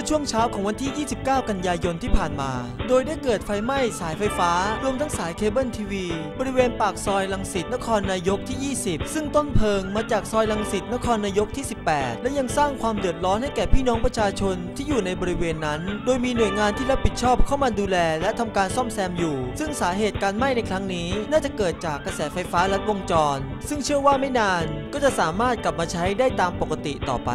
มื่อช่วงเช้าของวันที่ 29 กันยายนที่ผ่านมา โดยได้เกิดไฟไหม้สายไฟฟ้า รวมทั้งสายเคเบิลทีวี บริเวณปากซอยลังสิตนครนายกที่ 20 ซึ่งต้นเพลิงมาจากซอยลังสิตนครนายกที่ 18 และยังสร้างความเดือดร้อนให้แก่พี่น้องประชาชนที่อยู่ในบริเวณนั้น โดยมีหน่วยงานที่รับผิดชอบเข้ามาดูแล และทำการซ่อมแซมอยู่ ซึ่งสาเหตุการไหม้ในครั้งนี้ น่าจะเกิดจากกระแสไฟฟ้าลัดวงจร ซึ่งเชื่อว่าไม่นานก็จะสามารถกลับมาใช้ได้ตามปกติต่อไป